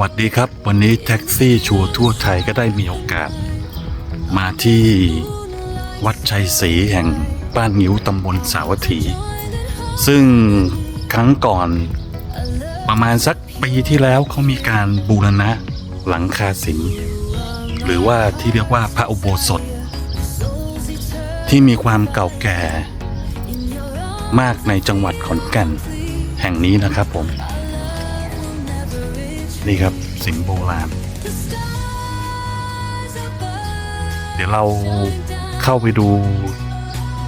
วัสดีครับ วันนี้แท็กซี่ชัวร์ทั่วไทยก็ได้มีโอกาส มาที่วัดชัยศรีแห่งบ้านงิ้วตำบลสาวัตถี ซึ่งครั้งก่อนประมาณสักปีที่แล้วเขามีการบูรณะหลังคาสิงหรือว่าที่เรียกว่าพระอุโบสถ ที่มีความเก่าแก่มากในจังหวัดขอนแก่นแห่งนี้นะครับผม นี่ครับสิงโบราณ เดี๋ยวเราเข้าไปดู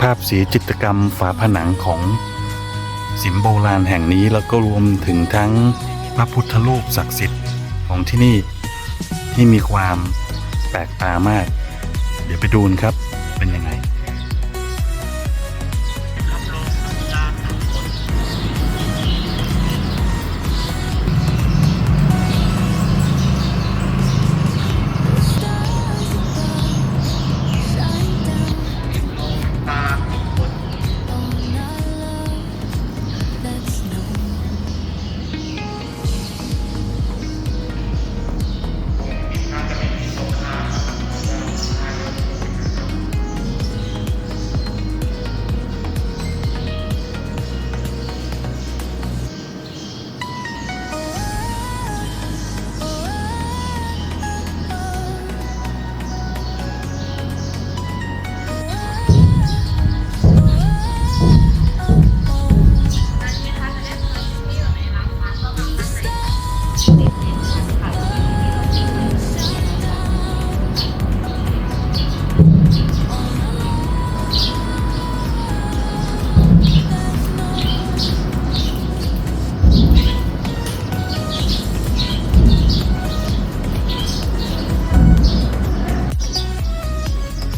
ภาพสีจิตรกรรมฝาผนังของสิมโบราณแห่งนี้แล้วก็รวมถึงทั้งพระพุทธรูปศักดิ์สิทธิ์ของที่นี่ที่มีความแปลกตามาก เดี๋ยวไปดูนครับเป็นยังไง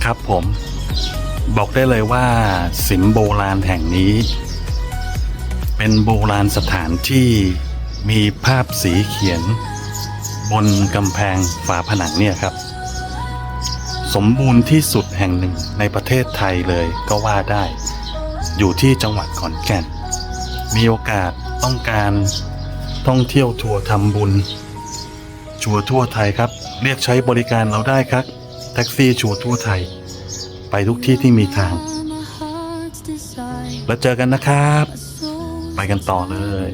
ครับผม บอกได้เลยว่าสิมโบราณแห่งนี้ เป็นโบราณสถานที่มีภาพสีเขียน บนกำแพงฝาผนังเนี่ยครับ สมบูรณ์ที่สุดแห่งหนึ่งในประเทศไทยเลยก็ว่าได้ อยู่ที่จังหวัดขอนแก่น มีโอกาสต้องการท่องเที่ยวทัวร์ทำบุญชัวร์ทั่วไทยครับ เรียกใช้บริการเราได้ครับ แท็กซี่ชัวร์ทั่วไทย ไปทุกที่ที่มีทาง แล้วเจอกันนะครับ ไปกันต่อเลย